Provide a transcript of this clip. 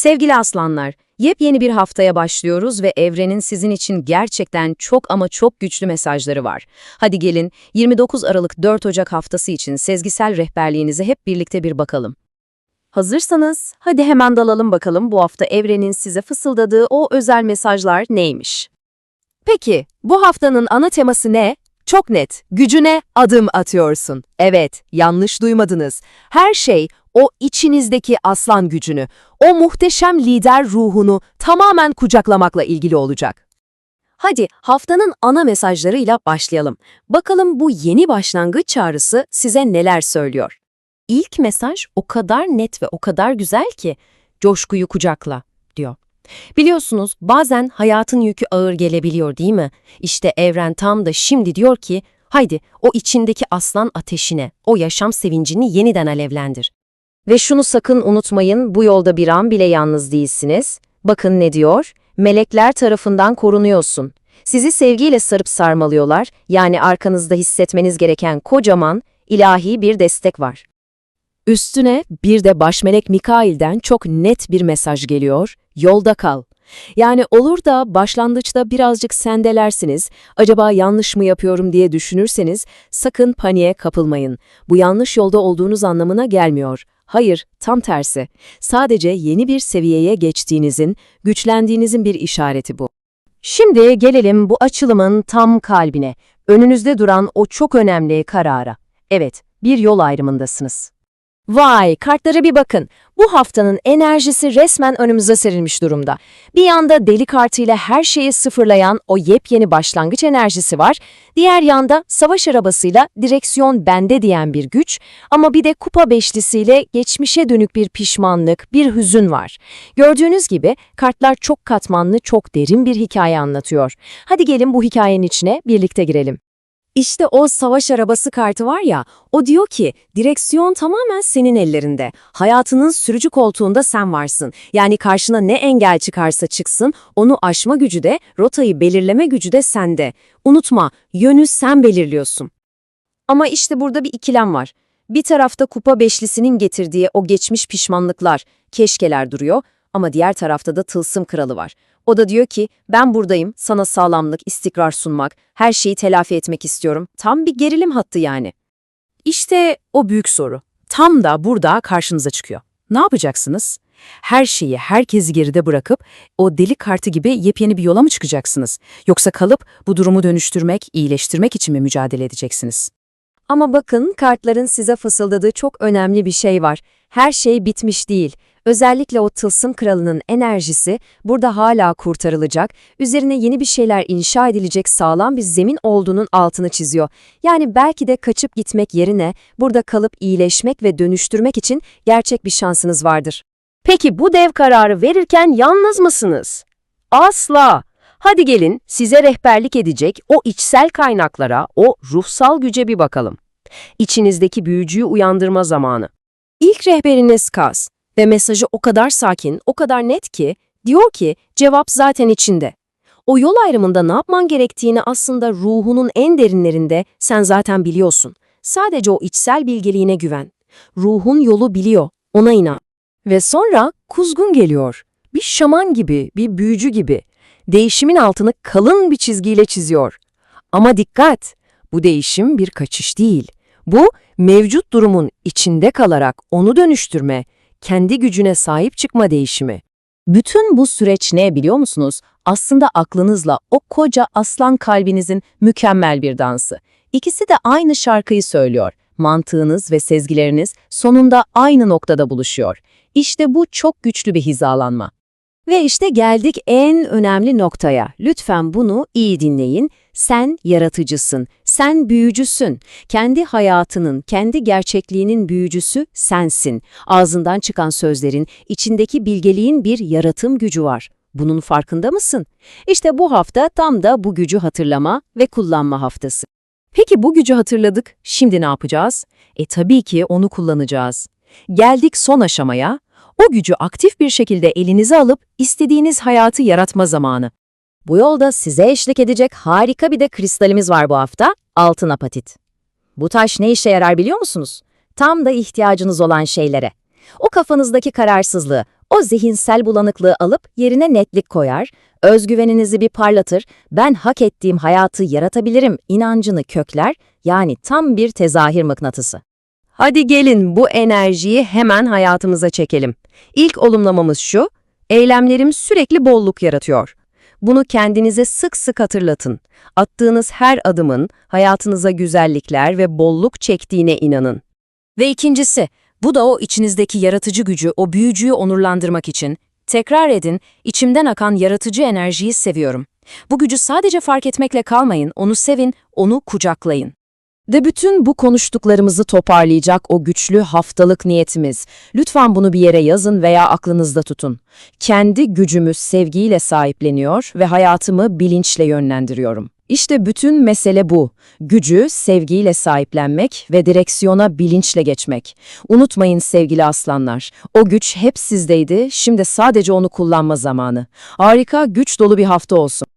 Sevgili aslanlar, yepyeni bir haftaya başlıyoruz ve evrenin sizin için gerçekten çok ama çok güçlü mesajları var. Hadi gelin 29 Aralık 4 Ocak haftası için sezgisel rehberliğinize hep birlikte bir bakalım. Hazırsanız hadi hemen dalalım bakalım bu hafta evrenin size fısıldadığı o özel mesajlar neymiş? Peki, bu haftanın ana teması ne? Çok net, gücüne adım atıyorsun. Evet, yanlış duymadınız. Her şey o içinizdeki aslan gücünü, o muhteşem lider ruhunu tamamen kucaklamakla ilgili olacak. Hadi haftanın ana mesajlarıyla başlayalım. Bakalım bu yeni başlangıç çağrısı size neler söylüyor? İlk mesaj o kadar net ve o kadar güzel ki, coşkuyu kucakla, diyor. Biliyorsunuz bazen hayatın yükü ağır gelebiliyor değil mi? İşte evren tam da şimdi diyor ki, haydi o içindeki aslan ateşine, o yaşam sevincini yeniden alevlendir. Ve şunu sakın unutmayın, bu yolda bir an bile yalnız değilsiniz. Bakın ne diyor? Melekler tarafından korunuyorsun. Sizi sevgiyle sarıp sarmalıyorlar, yani arkanızda hissetmeniz gereken kocaman, ilahi bir destek var. Üstüne bir de başmelek Mikail'den çok net bir mesaj geliyor, yolda kal. Yani olur da başlangıçta birazcık sendelersiniz, acaba yanlış mı yapıyorum diye düşünürseniz sakın paniğe kapılmayın. Bu yanlış yolda olduğunuz anlamına gelmiyor. Hayır, tam tersi. Sadece yeni bir seviyeye geçtiğinizin, güçlendiğinizin bir işareti bu. Şimdi gelelim bu açılımın tam kalbine. Önünüzde duran o çok önemli karara. Evet, bir yol ayrımındasınız. Vay, kartlara bir bakın. Bu haftanın enerjisi resmen önümüze serilmiş durumda. Bir yanda deli kartıyla her şeyi sıfırlayan o yepyeni başlangıç enerjisi var. Diğer yanda savaş arabasıyla direksiyon bende diyen bir güç. Ama bir de kupa beşlisiyle geçmişe dönük bir pişmanlık, bir hüzün var. Gördüğünüz gibi kartlar çok katmanlı, çok derin bir hikaye anlatıyor. Hadi gelin bu hikayenin içine birlikte girelim. İşte o savaş arabası kartı var ya, o diyor ki direksiyon tamamen senin ellerinde. Hayatının sürücü koltuğunda sen varsın. Yani karşına ne engel çıkarsa çıksın, onu aşma gücü de, rotayı belirleme gücü de sende. Unutma, yönü sen belirliyorsun. Ama işte burada bir ikilem var. Bir tarafta kupa beşlisinin getirdiği o geçmiş pişmanlıklar, keşkeler duruyor ama diğer tarafta da tılsım kralı var. O da diyor ki ben buradayım, sana sağlamlık, istikrar sunmak, her şeyi telafi etmek istiyorum. Tam bir gerilim hattı yani. İşte o büyük soru. Tam da burada karşınıza çıkıyor. Ne yapacaksınız? Her şeyi, herkesi geride bırakıp o deli kartı gibi yepyeni bir yola mı çıkacaksınız? Yoksa kalıp bu durumu dönüştürmek, iyileştirmek için mi mücadele edeceksiniz? Ama bakın kartların size fısıldadığı çok önemli bir şey var. Her şey bitmiş değil. Özellikle o tılsım kralının enerjisi burada hala kurtarılacak, üzerine yeni bir şeyler inşa edilecek sağlam bir zemin olduğunun altını çiziyor. Yani belki de kaçıp gitmek yerine burada kalıp iyileşmek ve dönüştürmek için gerçek bir şansınız vardır. Peki bu dev kararı verirken yalnız mısınız? Asla! Hadi gelin size rehberlik edecek o içsel kaynaklara, o ruhsal güce bir bakalım. İçinizdeki büyücüyü uyandırma zamanı. İlk rehberiniz Kaz ve mesajı o kadar sakin, o kadar net ki, diyor ki cevap zaten içinde. O yol ayrımında ne yapman gerektiğini aslında ruhunun en derinlerinde sen zaten biliyorsun. Sadece o içsel bilgeliğine güven. Ruhun yolu biliyor, ona inan. Ve sonra kuzgun geliyor. Bir şaman gibi, bir büyücü gibi. Değişimin altını kalın bir çizgiyle çiziyor. Ama dikkat! Bu değişim bir kaçış değil. Bu, mevcut durumun içinde kalarak onu dönüştürme, kendi gücüne sahip çıkma değişimi. Bütün bu süreç ne biliyor musunuz? Aslında aklınızla o koca aslan kalbinizin mükemmel bir dansı. İkisi de aynı şarkıyı söylüyor. Mantığınız ve sezgileriniz sonunda aynı noktada buluşuyor. İşte bu çok güçlü bir hizalanma. Ve işte geldik en önemli noktaya. Lütfen bunu iyi dinleyin. Sen yaratıcısın, sen büyücüsün. Kendi hayatının, kendi gerçekliğinin büyücüsü sensin. Ağzından çıkan sözlerin, içindeki bilgeliğin bir yaratım gücü var. Bunun farkında mısın? İşte bu hafta tam da bu gücü hatırlama ve kullanma haftası. Peki bu gücü hatırladık, şimdi ne yapacağız? E tabii ki onu kullanacağız. Geldik son aşamaya, o gücü aktif bir şekilde elinize alıp istediğiniz hayatı yaratma zamanı. Bu yolda size eşlik edecek harika bir de kristalimiz var bu hafta, altın apatit. Bu taş ne işe yarar biliyor musunuz? Tam da ihtiyacınız olan şeylere. O kafanızdaki kararsızlığı, O zihinsel bulanıklığı alıp yerine netlik koyar, özgüveninizi bir parlatır, ben hak ettiğim hayatı yaratabilirim inancını kökler, yani tam bir tezahür mıknatısı. Hadi gelin bu enerjiyi hemen hayatımıza çekelim. İlk olumlamamız şu, eylemlerim sürekli bolluk yaratıyor. Bunu kendinize sık sık hatırlatın. Attığınız her adımın hayatınıza güzellikler ve bolluk çektiğine inanın. Ve ikincisi, bu da o içinizdeki yaratıcı gücü, o büyücüyü onurlandırmak için. Tekrar edin, içimden akan yaratıcı enerjiyi seviyorum. Bu gücü sadece fark etmekle kalmayın, onu sevin, onu kucaklayın. Ve bütün bu konuştuklarımızı toparlayacak o güçlü haftalık niyetimiz. Lütfen bunu bir yere yazın veya aklınızda tutun. Kendi gücümü sevgiyle sahipleniyor ve hayatımı bilinçle yönlendiriyorum. İşte bütün mesele bu. Gücü sevgiyle sahiplenmek ve direksiyona bilinçle geçmek. Unutmayın sevgili aslanlar, o güç hep sizdeydi, şimdi sadece onu kullanma zamanı. Harika, güç dolu bir hafta olsun.